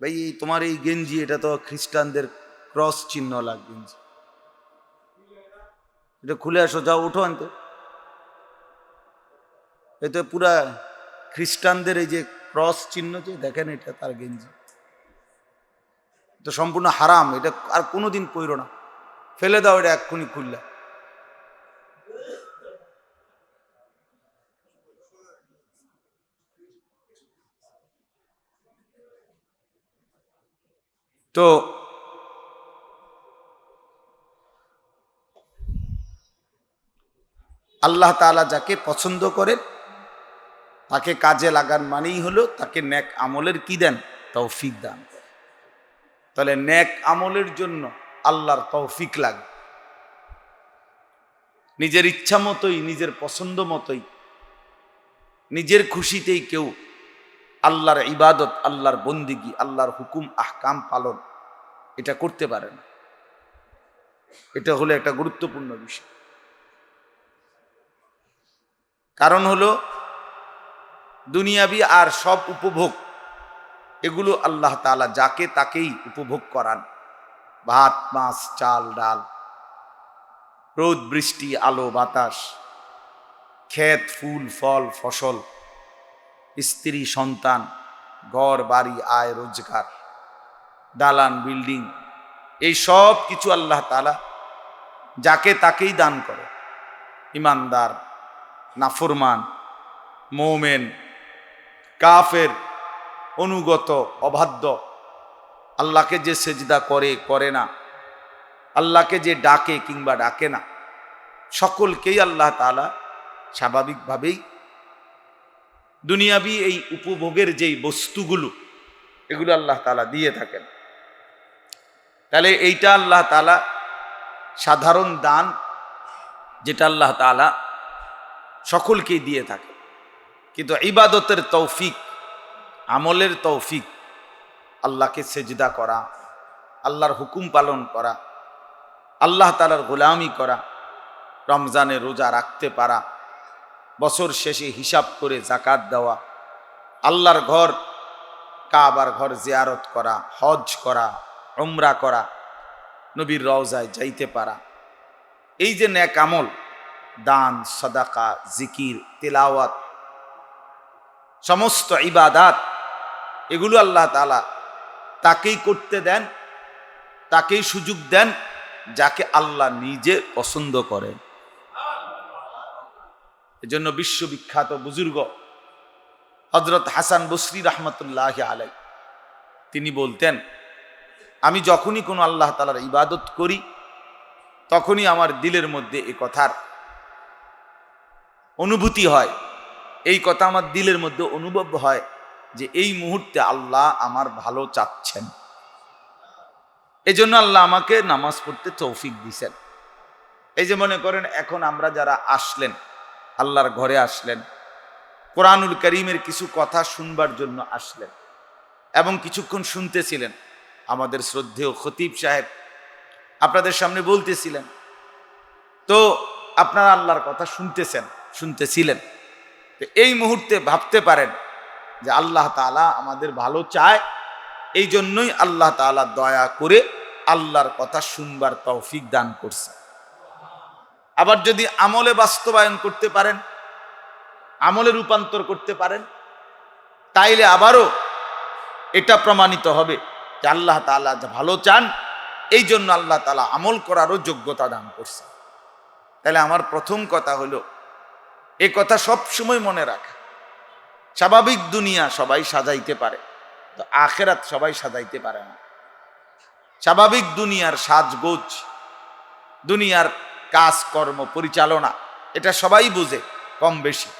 ভাই, এই তোমার এই গেঞ্জি, এটা তো খ্রিস্টানদের ক্রস চিহ্ন লাগ গেঞ্জি। এটা খুলে আসো, যাও, উঠো আনতে এতে পুরা খ্রিস্টানদের এই যে ক্রস চিহ্ন যে, দেখেন এটা তার গেঞ্জি। তো সম্পূর্ণ হারাম, এটা আর কোনোদিন পইরো না। ফেলে দাও, এটা এক্ষুনি খুললা। তো আল্লাহ তাআলা যাকে পছন্দ করেন, তাকে কাজে লাগান মানেই হলো তাকে ন্যাক আমলের কি দেন তৌফিক দান। তাহলে ন্যাক আমলের জন্য আল্লাহর তৌফিক লাগে নিজের ইচ্ছা মতোই, নিজের পছন্দ মতোই, নিজের খুশিতেই কেউ আল্লাহর ইবাদত, আল্লাহর বন্দিগি, আল্লাহর হুকুম, আহকাম পালন, এটা করতে পারে না। এটা হলো একটা গুরুত্বপূর্ণ বিষয়। কারণ হলো, দুনিয়াবি আর সব উপভোগ, এগুলো আল্লাহ তাআলা যাকে তাকেই উপভোগ করান। ভাত, মাছ, চাল, ডাল, রোদ, বৃষ্টি, আলো, বাতাস, ক্ষেত, ফুল, ফল, ফসল স্ত্রী, সন্তান, ঘর, বাড়ি, আয়, রোজগার, দালান, বিল্ডিং, এই সব কিছু আল্লাহ তালা যাকে তাকেই দান করে। ইমানদার, নাফরমান, মৌমেন, কাফের, অনুগত, অবাধ্য, আল্লাহকে যে সেজদা করে করে না, আল্লাহকে যে ডাকে কিংবা ডাকে না, সকলকেই আল্লাহ তালা স্বাভাবিকভাবেই দুনিয়াবি এই উপভোগের যেই বস্তুগুলো, এগুলো আল্লাহ তালা দিয়ে থাকেন। তাহলে এইটা আল্লাহ তালা সাধারণ দান যেটা আল্লাহ তালা সকলকেই দিয়ে থাকে। কিন্তু ইবাদতের তৌফিক, আমলের তৌফিক, আল্লাহকে সেজদা করা, আল্লাহর হুকুম পালন করা, আল্লাহ তালার গোলামি করা রমজানে রোজা রাখতে পারা বছর শেষে হিসাব করে জাকাত দেওয়া, আল্লাহর ঘর, কাবার ঘর জিয়ারত করা, হজ করা, উমরা করা, নবীর রওজায় যাইতে পারা। এই যে ন্যাক আমল, দান, সদাকা, জিকির, তেলাওয়াত, সমস্ত ইবাদাত, এগুলো আল্লাহ তালা তাকেই করতে দেন, তাকেই সুযোগ দেন, যাকে আল্লাহ নিজে পছন্দ করেন। এজন্য বিশ্ববিখ্যাত বুজুর্গ হজরত হাসান বসরি রহমতুল্লাহ আলাই তিনি বলতেন, আমি যখনই কোনো আল্লাহ তালার ইবাদত করি, তখনই আমার দিলের মধ্যে এ কথার অনুভূতি হয়। এই কথা আমার দিলের মধ্যে অনুভব হয় যে এই মুহূর্তে আল্লাহ আমার ভালো চাচ্ছেন। এজন্য আল্লাহ আমাকে নামাজ পড়তে তৌফিক দিছেন। এই যে মনে করেন, এখন আমরা যারা আসলেন আল্লাহর ঘরে আসলেন। কোরআনুল করিমের কিছু কথা শুনবার জন্য আসলেন এবং কিছুক্ষণ শুনতেছিলেন। আমাদের শ্রদ্ধেয় খতিব সাহেব আপনাদের সামনে বলতেছিলেন, তো আপনারা আল্লাহর কথা শুনতেছেন, শুনতেছিলেন। তো এই মুহূর্তে ভাবতে পারেন যে আল্লাহ তালা আমাদের ভালো চায়। এই জন্যই আল্লাহ তালা দয়া করে আল্লাহর কথা শুনবার তৌফিক দান করছে আবার যদি আমলে বাস্তবায়ন করতে পারেন, আমলে রূপান্তর করতে পারেন, তাইলে আবারও এটা প্রমাণিত হবে যে আল্লাহ তালা যা ভালো চান, এই জন্য আল্লাহ তালা আমল করারও যোগ্যতা দান করছে। তাহলে আমার প্রথম কথা হলো, এ কথা সব সময় মনে রাখা। স্বাভাবিক দুনিয়া সবাই সাজাইতে পারে, তো আখেরাত সবাই সাজাইতে পারে না। স্বাভাবিক দুনিয়ার সাজগোজ, দুনিয়ার কাজকর্ম, পরিচালনা, এটা সবাই বুঝে, কম বেশি।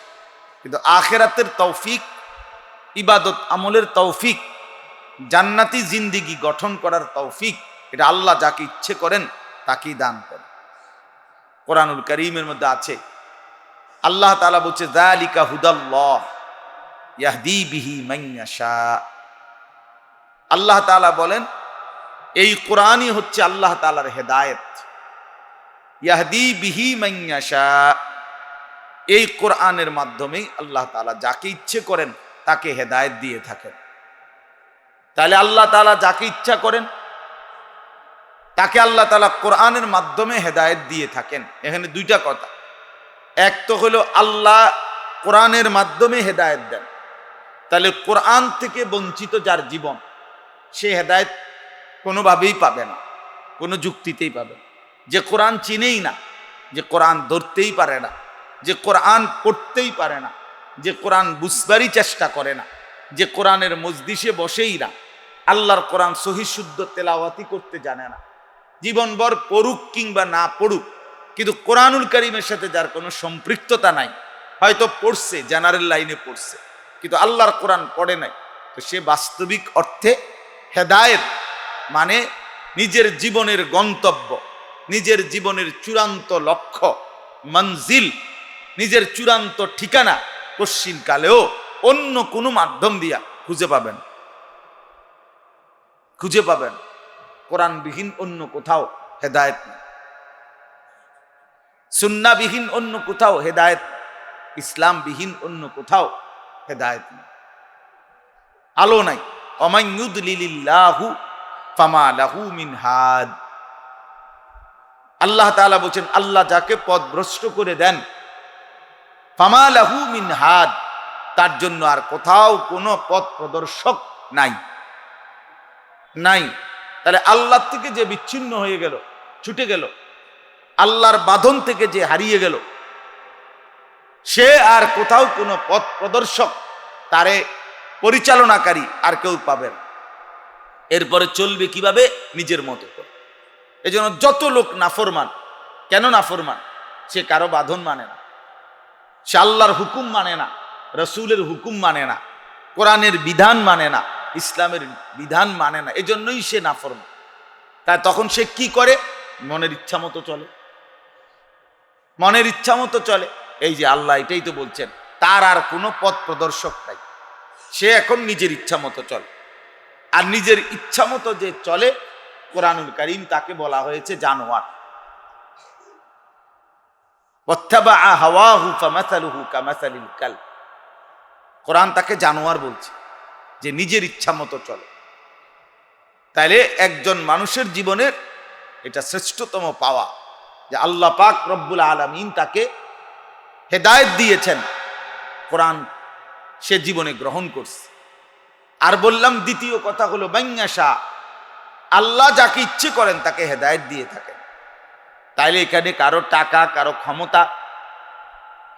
কিন্তু আখেরাতের তৌফিক, ইবাদত আমলের তৌফিক, জান্নাতি জিন্দিগি গঠন করার তৌফিক, এটা আল্লাহ যাকে ইচ্ছে করেন, তাকেই দান করেন। কোরআনুল করিমের মধ্যে আছে, আল্লাহ তালা বলছে জালিকা হুদাল্লাহ ইয়াহদি বিহি মাইয়াশা আল্লাহ তালা বলেন, এই কোরআনই হচ্ছে আল্লাহ তালার হেদায়েত। ইয়াহদি বিহি মাইয়াশা এই কোরআনের মাধ্যমেই আল্লাহ তালা যাকে ইচ্ছে করেন তাকে হেদায়েত দিয়ে থাকেন। তাহলে আল্লাহ তালা যাকে ইচ্ছা করেন, তাকে আল্লাহ তালা কোরআনের মাধ্যমে হেদায়েত দিয়ে থাকেন। এখানে দুইটা কথা। এক তো হলো আল্লাহ কোরআনের মাধ্যমে হেদায়ত দেন। তাহলে কোরআন থেকে বঞ্চিত যার জীবন, সে হেদায়েত কোনোভাবেই পাবে না, কোনো যুক্তিতেই পাবে না। যে কোরআন চিনেই না, যে কোরআন ধরতেই পারে না, যে কোরআন পড়তেই পারে না, যে কোরআন বুঝবারই চেষ্টা করে না, যে কোরআনের মজদিসে বসেই না, আল্লাহর কোরআন সহিশুদ্ধ তেলাওয়াতি করতে জানে না। জীবনভর পড়ুক কিংবা না পড়ুক, কিন্তু কোরআনুল করিমের সাথে যার কোনো সম্পৃক্ততা নাই, হয়তো পড়ছে, জেনারেল লাইনে পড়ছে, কিন্তু আল্লাহর কোরআন পড়ে নাই, তো সে বাস্তবিক অর্থে হেদায়েত মানে নিজের জীবনের গন্তব্য। নিজের জীবনের চূড়ান্ত লক্ষ্য, মঞ্জিল, নিজের চূড়ান্ত ঠিকানা কালেও অন্য কোনো মাধ্যম দিয়া খুঁজে পাবেন। খুঁজে পাবেন। কোরআনবিহীন অন্য কোথাও হেদায়েত সুন্নাবিহীন অন্য কোথাও হেদায়ত। ইসলামবিহীন অন্য কোথাও হেদায়েত আলো নাই। অমাইয়ুদলিল্লাহু ফামা লাহু মিন হাদ। আল্লাহ তাআলা বলছেন, আল্লাহ যাকে পথভ্রষ্ট করে দেন ফামা লাহু মিন হাদ, তার জন্য আর কোথাও কোনো পথ প্রদর্শক নাই। নাই। তাহলে আল্লাহ থেকে যে বিচ্ছিন্ন হয়ে গেল, ছুটে গেল, আল্লাহর বাঁধন থেকে যে হারিয়ে গেল, সে আর কোথাও কোনো পথ প্রদর্শক, তারে পরিচালনাকারী আর কেউ পাবে না। এরপরে চলবে কীভাবে? নিজের মতো। করে এজন্য যত লোক নাফরমান, কেন নাফরমান? সে কারও বাঁধন মানে না। সে আল্লাহর হুকুম মানে না, রসুলের হুকুম মানে না, কোরআনের বিধান মানে না, ইসলামের বিধান মানে না, এজন্যই সে নাফরমান। তাই তখন সে কি করে? মনের ইচ্ছা মতো চলে। মনের ইচ্ছা মতো চলে। এই যে আল্লাহ এটাই তো বলছেন, তার আর কোনো পথ প্রদর্শক নাই। সে এখন নিজের ইচ্ছা মতো চলে। আর নিজের ইচ্ছা মতো যে চলে কোরআনুল করিম তাকে বলা হয়েছে জানোয়ার। কোরআন তাকে জানোয়ার বলছে, যে নিজের ইচ্ছা মতো চলে। তাইলে একজন মানুষের জীবনের এটা শ্রেষ্ঠতম পাওয়া, যে আল্লাহ পাক রব্বুল আলমিন তাকে হেদায়ত দিয়েছেন, কোরআন সে জীবনে গ্রহণ করছে। আর বললাম দ্বিতীয় কথা হলো বাংয়াশা আল্লাহ যাকে ইচ্ছে করেন তাকে হেদায়েত দিয়ে থাকেন। তাইলে এখানে কারও টাকা, কারও ক্ষমতা,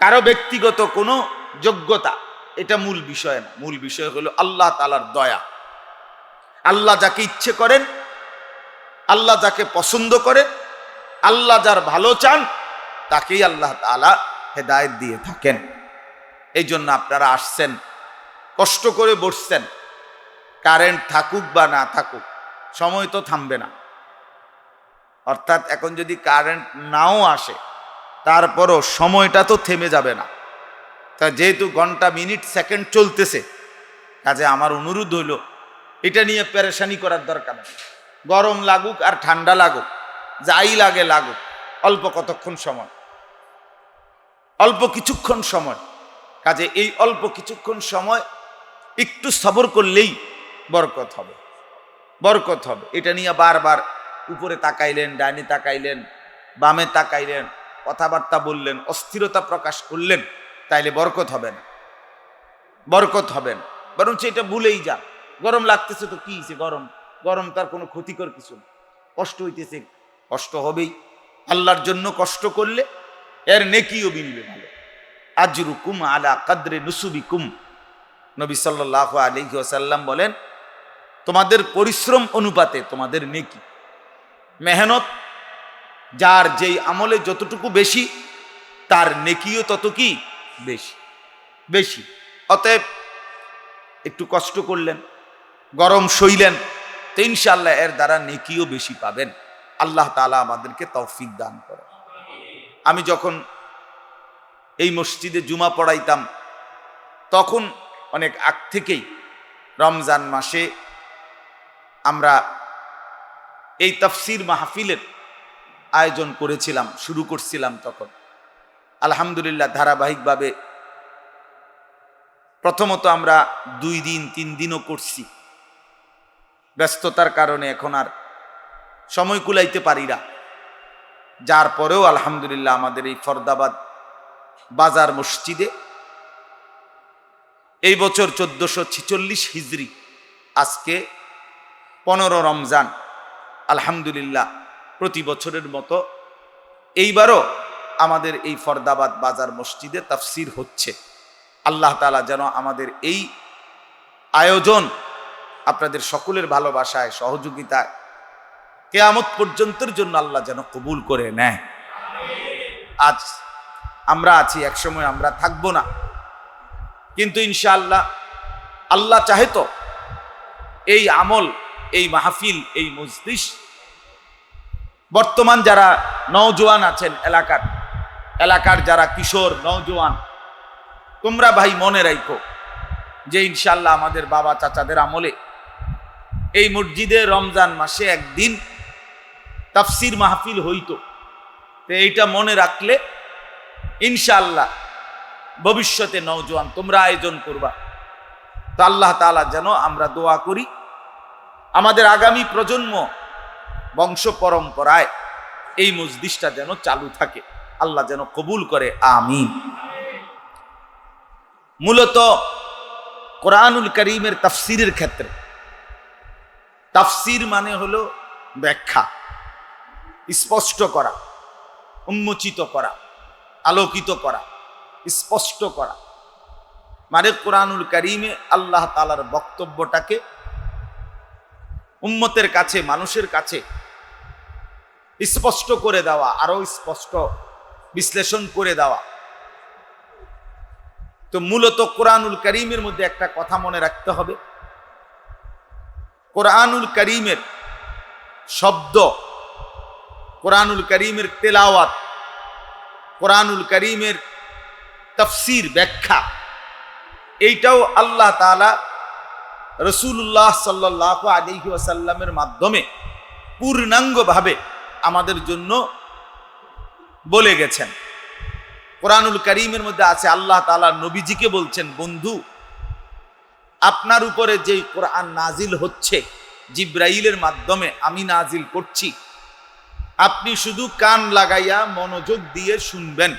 কারও ব্যক্তিগত কোনো যোগ্যতা, এটা মূল বিষয় না। মূল বিষয় হলো আল্লাহ তালার দয়া। আল্লাহ যাকে ইচ্ছে করেন, আল্লাহ যাকে পছন্দ করেন আল্লাহ যার ভালো চান, তাকেই আল্লাহ তালা হেদায়েত দিয়ে থাকেন। এই জন্য আপনারা আসছেন, কষ্ট করে বসছেন, কারেন্ট থাকুক বা না থাকুক সময় তো থামবে না। অর্থাৎ এখন যদি কারেন্ট নাও আসে, তারপরও সময়টা তো থেমে যাবে না। তা যেহেতু ঘণ্টা মিনিট সেকেন্ড চলতেছে, কাজে আমার অনুরোধ হইল, এটা নিয়ে পেরেশানি করার দরকার গরম লাগুক আর ঠান্ডা লাগুক, যাই লাগে লাগুক, অল্প কতক্ষণ সময়। অল্প কিছুক্ষণ সময়। কাজে এই অল্প কিছুক্ষণ সময় একটু সবর করলেই বরকত হবে। বরকত হবে। এটা নিয়ে বারবার উপরে তাকাইলেন ডাইনে তাকাইলেন, বামে তাকাইলেন, কথাবার্তা বললেন, অস্থিরতা প্রকাশ করলেন, তাইলে বরকত হবে না। বরকত হবে না। বরঞ্চ এটা ভুলেই যান। গরম লাগতেছে তো কি গরম? গরম তার কোনো ক্ষতিকর কিছু না। কষ্ট হইতেছে, কষ্ট হবেই। আল্লাহর জন্য কষ্ট করলে এর নেকিও মিলবে ভালো। আজরু কুম আলা কাদ্রে নুসুবি কুম নবী সাল্লাহ আলহি আসাল্লাম বলেন তোমাদের পরিশ্রম অনুপাতে, তোমাদের নেকি। মেহনত, যার যেই আমলে যতটুকু বেশি, তার নেকিও তত কি? বেশি। বেশি। অতএব একটু কষ্ট করলেন, গরম সইলেন, তো ইনশাল্লাহ এর দ্বারা নেকিও বেশি পাবেন। আল্লাহ তালা আমাদেরকে তৌফিক দান করে আমি যখন এই মসজিদে জুমা পড়াইতাম, তখন অনেক আগ থেকেই রমজান মাসে আমরা এই তফসির মাহফিলের আয়োজন করেছিলাম, শুরু করছিলাম তখন। আলহামদুলিল্লাহ, ধারাবাহিকভাবে প্রথমত আমরা দুই দিন, তিন দিনও করছি। ব্যস্ততার কারণে এখন আর সময় কুলাইতে পারি না। যার পরেও আলহামদুলিল্লাহ আমাদের এই ফরদাবাদ বাজার মসজিদে এই বছর চোদ্দশো ছিচল্লিশ হিজড়ি আজকে পনেরো রমজান। আলহামদুলিল্লাহ, প্রতি বছরের মতো এইবারও আমাদের এই ফরদাবাদ বাজার মসজিদে তাফসির হচ্ছে। আল্লাহ তালা যেন আমাদের এই আয়োজন আপনাদের সকলের ভালোবাসায়, সহযোগিতায়, কেয়ামত পর্যন্তের জন্য আল্লাহ যেন কবুল করে নেয়। আজ আমরা আছি, একসময় আমরা থাকব না। কিন্তু ইনশাআল্লাহ, আল্লাহ চাহে তো এই আমল এই মাহফিল, এই মজলিস। বর্তমান যারা নওজোয়ান আছেন এলাকার এলাকার যারা কিশোর, নওজোয়ান, তোমরা ভাই মনে রাখো যে ইনশাল্লাহ আমাদের বাবা চাচাদের আমলে এই মসজিদে রমজান মাসে একদিন তাফসির মাহফিল হইতো। তো এইটা মনে রাখলে ইনশাল্লাহ ভবিষ্যতে নওজোয়ান তোমরা আয়োজন করবা। তো আল্লাহ তাআলা যেন আমরা দোয়া করি আমাদের আগামী প্রজন্ম বংশ পরম্পরায় এই মসজিদটা যেন চালু থাকে। আল্লাহ যেন কবুল করে আমি মূলত কোরআনুল করিমের তাফসিরের ক্ষেত্রে। তাফসির মানে হলো ব্যাখ্যা, স্পষ্ট করা, উন্মোচিত করা, আলোকিত করা, স্পষ্ট করা। মানে কোরআনুল করিমে আল্লাহ তালার বক্তব্যটাকে উম্মতের কাছে, মানুষের কাছে স্পষ্ট করে দেওয়া আরও স্পষ্ট বিশ্লেষণ করে দেওয়া। তো মূলত কোরআনুল করিমের মধ্যে একটা কথা মনে রাখতে হবে। কোরআনুল করিমের শব্দ, কোরআনুল করিমের তেলাওয়াত, কোরআনুল করিমের তফসির ব্যাখ্যা, এইটাও আল্লাহ তালা রসুল্লাহ সাল্লাহ আলিহি ওয়াসাল্লামের মাধ্যমে পূর্ণাঙ্গভাবে আমাদের জন্য বলে গেছেন। কোরআনুল করিমের মধ্যে আছে, আল্লাহ তালা নবীজিকে বলছেন, বন্ধু, আপনার উপরে যেই কোরআন নাজিল হচ্ছে, জিব্রাইলের মাধ্যমে আমি নাজিল করছি, আপনি শুধু কান লাগাইয়া মনোযোগ দিয়ে শুনবেন।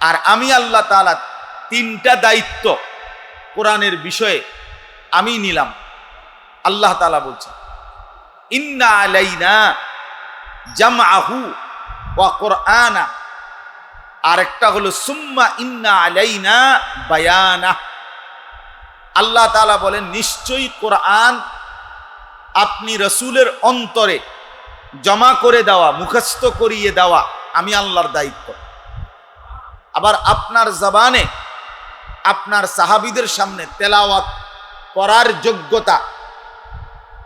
আর আমি আল্লাহ তালা তিনটা দায়িত্ব কোরআনের বিষয়ে আমি নিলাম। আল্লাহ তালা বলছে ইন্না আলাইনা জামআহু ওয়া কোরআনা। আরেকটা হলো, সুম্মা ইন্না আলাইনা বায়ানা। আল্লাহ তালা বলেন, নিশ্চয়ই কোরআন আপনি রসুলের অন্তরে জমা করে দেওয়া, মুখস্থ করিয়ে দেওয়া আমি আল্লাহর দায়িত্ব। আবার আপনার জবানে আপনার সাহাবিদের সামনে তেলাওয়াত করার যোগ্যতা,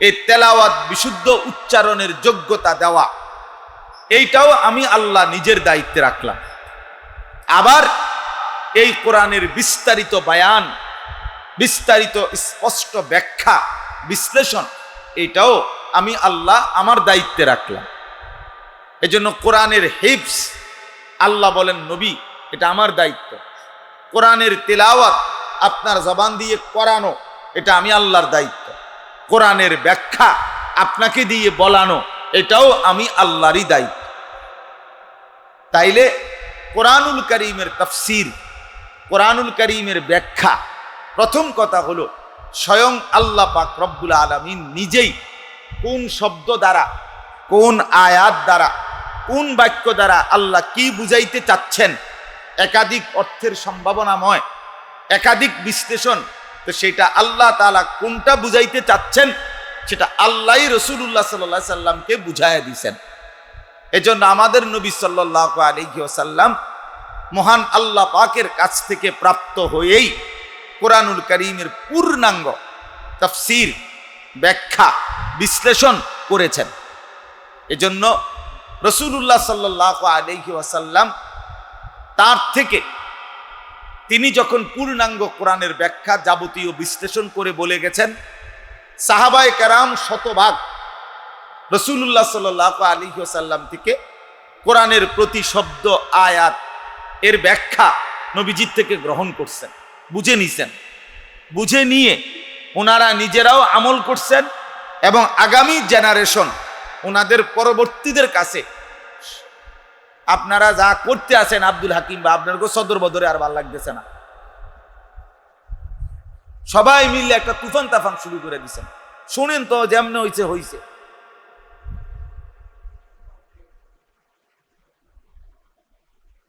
এই তেলাওয়াত বিশুদ্ধ উচ্চারণের যোগ্যতা দেওয়া, এইটাও আমি আল্লাহ নিজের দায়িত্বে রাখলাম। আবার এই কোরআনের বিস্তারিত বায়ান, বিস্তারিত স্পষ্ট ব্যাখ্যা, বিশ্লেষণ এটাও আমি আল্লাহ আমার দায়িত্বে রাখলাম। এজন্য কোরআনের হিপস আল্লাহ বলেন, নবী, এটা আমার দায়িত্ব। কোরআনের তেলাওয়াত আপনার জবান দিয়ে করানো এটা আমি আল্লাহর দায়িত্ব। কোরআনের ব্যাখ্যা আপনাকে দিয়ে বলানো, এটাও আমি আল্লাহরই দায়িত্ব। তাইলে কোরআনুল করিমের তফসির, কোরআনুল করিমের ব্যাখ্যা, প্রথম কথা হলো, স্বয়ং আল্লাহ পাক রব্বুল আলমিন নিজেই কোন শব্দ দ্বারা, কোন আয়াত দ্বারা, কোন বাক্য দ্বারা আল্লাহ কি বুঝাইতে চাচ্ছেন? একাধিক অর্থের সম্ভাবনাময়, একাধিক বিশ্লেষণ তো সেটা আল্লাহ তালা কোনটা বুঝাইতে চাচ্ছেন, সেটা আল্লাহ রসুল্লাহ সাল্লাহ সাল্লামকে বুঝাইয়া দিছেন। এজন্য আমাদের নবী সাল্লাহ আলহিসাল্লাম মহান আল্লাহ পাকের কাছ থেকে প্রাপ্ত হয়েই কোরআনুল করিমের পূর্ণাঙ্গ তফসির, ব্যাখ্যা, বিশ্লেষণ করেছেন। এজন্য রসুল্লাহ সাল্লাহ আলহি ওয়াসাল্লাম তার থেকে তিনি যখন পূর্ণাঙ্গ কোরআনের ব্যাখ্যা যাবতীয় বিশ্লেষণ করে বলে গেছেন, সাহাবায় কারাম শতভাগ রসুল্লাহ সাল্লাহ আলী সাল্লাম থেকে কোরআনের প্রতি শব্দ, আয়াত, এর ব্যাখ্যা নবীজিৎ থেকে গ্রহণ করছেন, বুঝে নিছেন। বুঝে নিয়ে ওনারা নিজেরাও আমল করছেন এবং আগামী জেনারেশন ওনাদের পরবর্তীদের কাছে আপনারা যা করতে আছেন আব্দুল হাকিম বা আপনার সদর বদরে আর ভালো লাগতেছে না। সবাই মিলে একটা তুফান তাফান শুরু করে দিছেন। শুনেন তো যেমন হইছে হইছে।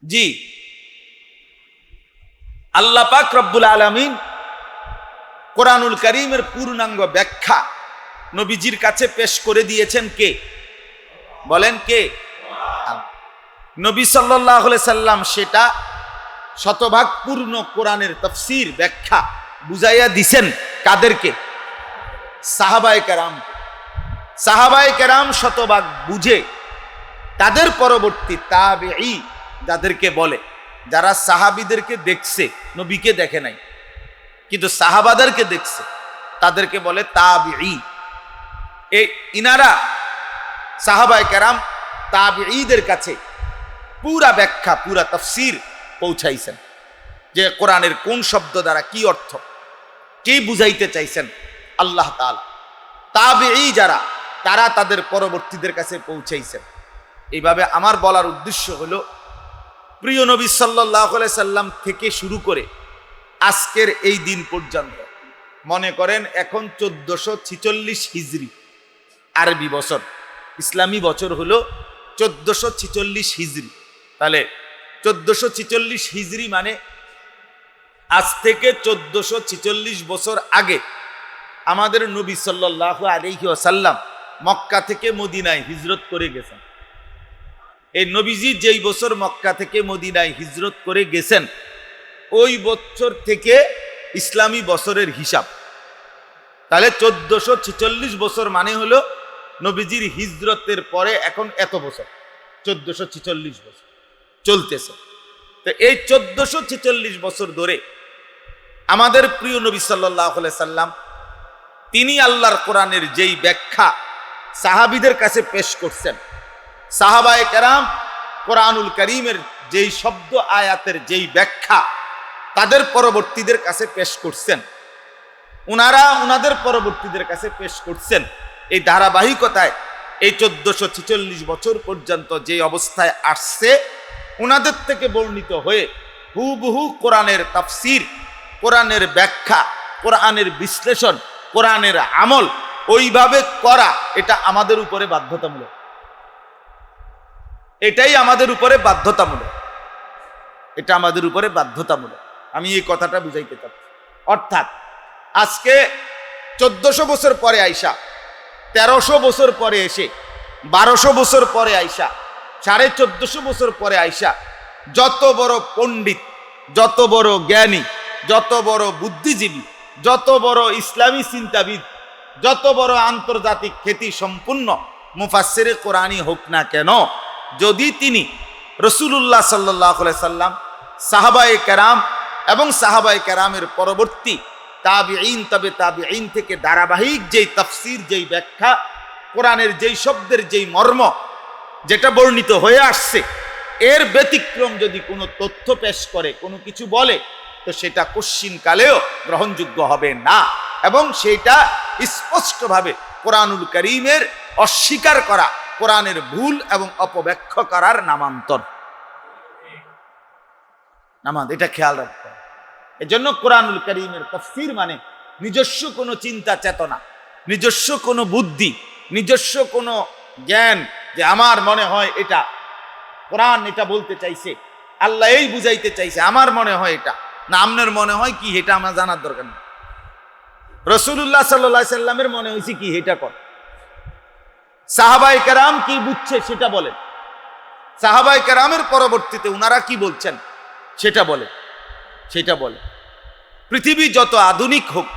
জি। আল্লাহ পাক রব্বুল আলমিন কোরআনুল করিমের পূর্ণাঙ্গ ব্যাখ্যা নবীজির কাছে পেশ করে দিয়েছেন কে? বলেন কে? নবী সাল্লাহ সাল্লাম সেটা শতভাগ পূর্ণ কোরআনের তফসির ব্যাখ্যা বুঝাইয়া দিছেন কাদেরকে? সাহাবায় কেরাম। সাহাবায় কেরাম শতভাগ বুঝে তাদের পরবর্তী তাবেঈ যাদেরকে বলে, যারা সাহাবিদেরকে দেখছে, নবীকে দেখে নাই, কিন্তু সাহাবাদেরকে দেখছে, তাদেরকে বলে তাবিঈ। এই ইনারা সাহাবায় কেরাম তাবিঈদের কাছে পুরা ব্যাখ্যা, পুরা তফসির পৌঁছাইছেন যে কোরআনের কোন শব্দ দ্বারা কি অর্থ, কি বুঝাইতে চাইছেন আল্লাহ তাআলা। তাবিঈ যারা, তারা তাদের পরবর্তীদের কাছে পৌঁছাইছেন। এইভাবে আমার বলার উদ্দেশ্য হলো, প্রিয় নবী সাল্লাহ সাল্লাম থেকে শুরু করে আজকের এই দিন পর্যন্ত, মনে করেন এখন চোদ্দশো ছিচল্লিশ হিজড়ি আরবি বছর। ইসলামী বছর হলো চোদ্দশো ছিচল্লিশ হিজড়ি তাহলে চোদ্দশো ছিচল্লিশ হিজড়ি মানে আজ থেকে চোদ্দশো ছিচল্লিশ বছর আগে আমাদের নবী সাল্লাহ আলহি আসাল্লাম মক্কা থেকে মদিনায় হিজরত করে গেছেন। এই নবীজি যেই বছর মক্কা থেকে মদিনায় হিজরত করে গেছেন, ওই বছর থেকে ইসলামী বছরের হিসাব। তাহলে চোদ্দশো ছেচল্লিশ বছর মানে হলো নবীজির হিজরতের পরে এখন এত বছর, চোদ্দশো ছেচল্লিশ বছর। চলতেছে। তো এই চোদ্দশো ছেচল্লিশ বছর ধরে আমাদের প্রিয় নবী সাল্লাহ সাল্লাম, তিনি আল্লাহর কোরআনের যেই ব্যাখ্যা সাহাবিদের কাছে পেশ করছেন। সাহাবায় কেরাম কোরআনুল করিমের যেই শব্দ আয়াতের যেই ব্যাখ্যা তাদের পরবর্তীদের কাছে পেশ করছেন। উনারা উনাদের পরবর্তীদের কাছে পেশ করছেন এই ধারাবাহিকতায় এই চোদ্দশো ছিচল্লিশ বছর পর্যন্ত যে অবস্থায় আসছে উনাদের থেকে বর্ণিত হয়ে হুবহু কোরআনের তাফসির, কোরআনের ব্যাখ্যা, কোরআনের বিশ্লেষণ, কোরআনের আমল ওইভাবে করা এটা আমাদের উপরে বাধ্যতামূলক। এটাই আমাদের উপরে বাধ্যতামূলক। এটা আমাদের উপরে বাধ্যতামূলক। আমি এই কথাটা বুঝাইতে চাচ্ছি। অর্থাৎ আজকে চোদ্দশো বছর পরে আইসা, তেরোশো বছর পরে এসে, বারোশো বছর পরে আইসা সাড়ে চোদ্দশো বছর পরে আইসা যত বড় পণ্ডিত, যত বড় জ্ঞানী, যত বড় বুদ্ধিজীবী, যত বড় ইসলামী চিন্তাবিদ, যত বড় আন্তর্জাতিক খ্যাতি সম্পূর্ণ মুফাসের কোরআনই হোক না কেন, যদি তিনি রসুল্লাহ সাল্লাহ সাল্লাম, সাহাবায়ে কেরাম এবং সাহাবায়ে কেরামের পরবর্তী তাবিঈন, তবে তাবিঈন থেকে ধারাবাহিক যেই তফসির, যেই ব্যাখ্যা, কোরআনের যেই শব্দের যেই মর্ম যেটা বর্ণিত হয়ে আসছে, এর ব্যতিক্রম যদি কোনো তথ্য পেশ করে, কোনো কিছু বলে, তো সেটা কালেও গ্রহণযোগ্য হবে না। এবং সেটা স্পষ্টভাবে কোরআনুল করিমের অস্বীকার করা, কোরআনের ভুল এবং অপব্যাখ্যা করার নামান্তর। নামাজ এটা খেয়াল রাখতে হবে। এজন্য কোরআনুল করিমের তফসির মানে নিজস্ব কোনো চিন্তা চেতনা নিজস্ব কোনো বুদ্ধি, নিজস্ব কোনো জ্ঞান যে আমার মনে হয় এটা। কোরআন এটা বলতে চাইছে। আল্লাহ এই বুঝাইতে চাইছে, আমার মনে হয় এটা। না আপনার মনে হয় কি, এটা আমার জানার দরকার নেই। রসুল্লাহ সাল্লা সাল্লামের মনে হয়েছে কি, এটা কর। সাহাবাই কেরাম কি বুঝছে, সেটা বলেন। সাহাবাই কেরামের পরবর্তীতে উনারা কি বলছেন, সেটা বলে সেটা বলে পৃথিবী যত আধুনিক হোক,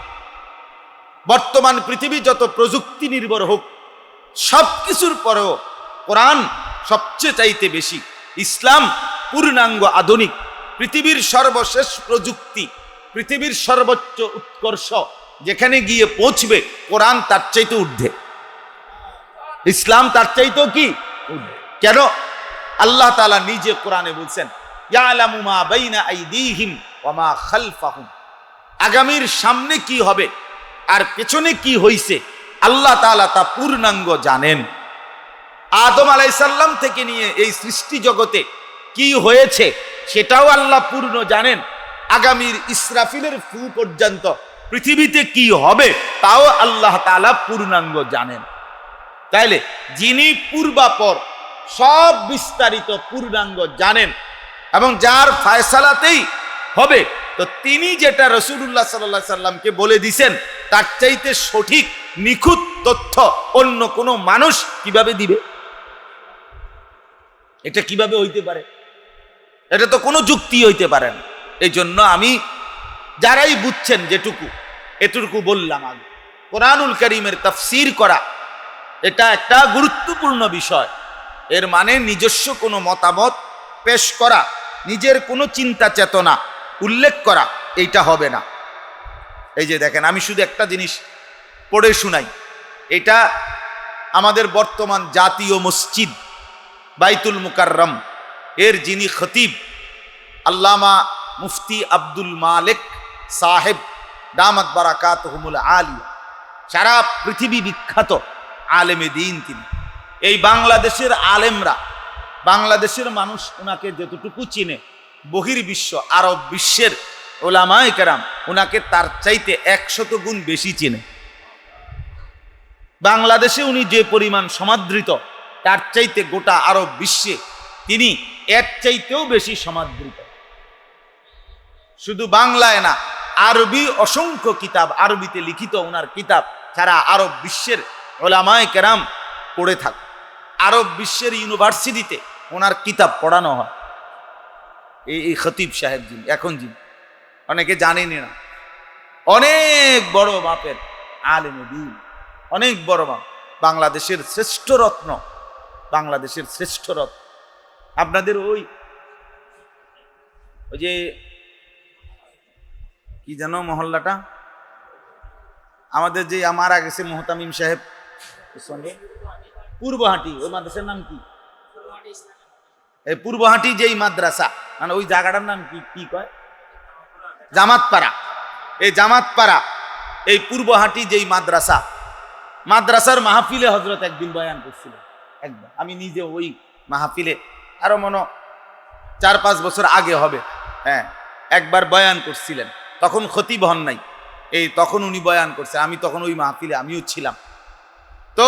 বর্তমান পৃথিবী যত প্রযুক্তি নির্ভর হোক সব কিছুর পরেও কোরআন সবচেয়ে চাইতে বেশি। ইসলাম পূর্ণাঙ্গ আধুনিক, পৃথিবীর সর্বশেষ প্রযুক্তি, পৃথিবীর সর্বোচ্চ উৎকর্ষ, যেখানে গিয়ে পৌঁছবে, কোরআন তার চাইতে ঊর্ধ্বে। ইসলাম তার চাইতেও কি কেন? আল্লাহ তালা নিজে কোরআনে বলছেন আগামীর সামনে কি হবে, আর পেছনে কি হইছে, আল্লাহ তাআলা তা পূর্ণাঙ্গ জানেন। আদম আলাইসাল্লাম থেকে নিয়ে এই সৃষ্টি জগতে কি হয়েছে সেটাও আল্লাহ পূর্ণ জানেন। আগামীর ইসরাফিলের ফু পর্যন্ত পৃথিবীতে কি হবে তাও আল্লাহ তাআলা পূর্ণাঙ্গ জানেন। তাইলে যিনি পূর্বাপর সব বিস্তারিত পূর্ণাঙ্গ জানেন এবং যার ফায়সালাতেই হবে, তো তিনি যেটা রসুল্লাহ সাল্লাহ সাল্লামকে বলে দিছেন, তার চাইতে সঠিক নিখুঁত তথ্য অন্য কোনো মানুষ কীভাবে দিবে? এটা কীভাবে হইতে পারে? এটা তো কোনো যুক্তি হইতে পারে না। এই জন্য আমি, যারাই বুঝছেন যেটুকু, এটুকু বললাম আগে। কোরআনুল করিমের তাফসির করা, এটা একটা গুরুত্বপূর্ণ বিষয়। এর মানে নিজস্ব কোনো মতামত পেশ করা, নিজের কোনো চিন্তা চেতনা উল্লেখ করা, এইটা হবে না। এই যে দেখেন, আমি শুধু একটা জিনিস পড়ে শুনাই। এটা আমাদের বর্তমান জাতীয় মসজিদ। বাইতুল মুকাররম। এর যিনি খতিব, আল্লামা মুফতি আব্দুল মালিক সাহেব, দামাত বারাকাত হুমুল আলিয়া। সারা পৃথিবী বিখ্যাত আলেমে দিন তিনি। এই বাংলাদেশের আলেমরা, বাংলাদেশের মানুষ ওনাকে যতটুকু চিনে, বহির্বিশ্ব, আরব বিশ্বের ওলামায় কেরাম ওনাকে তার চাইতে একশত গুণ বেশি চিনে। বাংলাদেশে উনি যে পরিমাণ সমাদৃত তার চাইতে গোটা আরব বিশ্বে তিনি এর চাইতেও বেশি সমাদৃত। শুধু বাংলায় না, আরবি অসংখ্য কিতাব আরবিতে লিখিত ওনার কিতাব সারা আরব বিশ্বের ওলামায় কেরাম পড়ে থাক। আরব বিশ্বের ইউনিভার্সিটিতে ওনার কিতাব পড়ানো হয়। এই এই খতিব সাহেব যিনি, এখন যিনি, অনেকে জানেনি না। অনেক বড় বাপের আলেমে অনেক বড় বাপ, বাংলাদেশের শ্রেষ্ঠ রত্ন বাংলাদেশের শ্রেষ্ঠ রথ আপনাদের ওই ওই যে, কি যেন মহল্লাটা? আমাদের যে মারা গেছে মোহতামিম সাহেব পূর্বহাটি, ওই মাদ্রাসার নাম কি? এই পূর্বহাটি যেই মাদ্রাসা মানে ওই জায়গাটার নাম কি কি কয়? জামাতপাড়া। এই জামাতপাড়া, এই পূর্বহাটি যেই মাদ্রাসা, মাদ্রাসার মাহফিলে হজরত একদিন বয়ান করছিল একদম। আমি নিজে ওই মাহফিলে আরও মনে চার পাঁচ বছর আগে হবে। হ্যাঁ একবার বয়ান করছিলেন। তখন ক্ষতি হন নাই। এই তখন উনি বয়ান করছে, আমি তখন ওই মাহফিলে আমিও ছিলাম। তো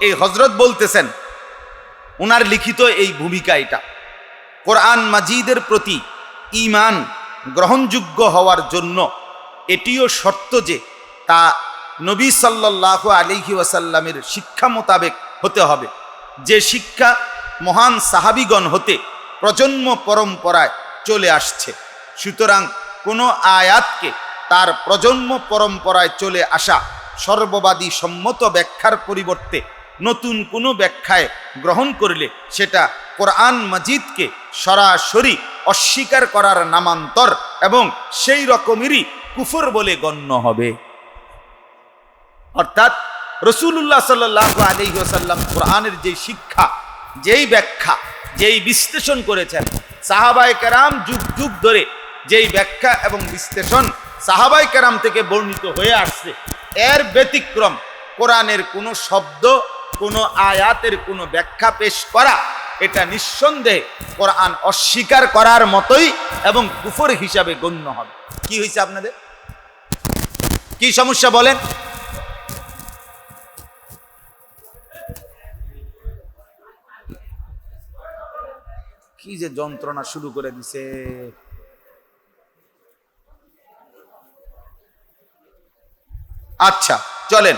এই হজরত বলতেছেন, উনার লিখিত এই ভূমিকা এটা। কোরআন মাজিদের প্রতি ইমান গ্রহণযোগ্য হওয়ার জন্য এটিও শর্ত যে তা নবী সাল্লাহ আলিহি ওয়াসাল্লামের শিক্ষা মোতাবেক হতে হবে। যে শিক্ষা মহান সাহাবিগণ হতে প্রজন্ম পরম্পরায় চলে আসছে। সুতরাং কোনো আয়াতকে তার প্রজন্ম পরম্পরায় চলে আসা সর্ববাদী সম্মত ব্যাখ্যার পরিবর্তে নতুন কোনো ব্যাখ্যায় গ্রহণ করলে সেটা কোরআন মজিদকে সরাসরি অস্বীকার করার নামান্তর এবং সেই রকমেরই কুফর বলে গণ্য হবে। অর্থাৎ রসুল্লাহ সাল্লাহ আলহিহাসাল্লাম কোরআনের যে শিক্ষা, যেই ব্যাখ্যা, যেই বিশ্লেষণ করেছেন সাহাবাই কারাম যুগ যুগ ধরে যেই ব্যাখ্যা এবং বিশ্লেষণ সাহাবাই কারাম থেকে বর্ণিত হয়ে আসছে, এর ব্যতিক্রম কোরআনের কোনো শব্দ, কোনো আয়াতের কোনো ব্যাখ্যা পেশ করা, এটা নিঃসন্দেহে কোরআন অস্বীকার করার মতোই এবং কুফর হিসাবে গণ্য হবে। কি হয়েছে আপনাদের? কি সমস্যা বলেন? কি যে যন্ত্রণা শুরু করে দিছে। আচ্ছা চলেন।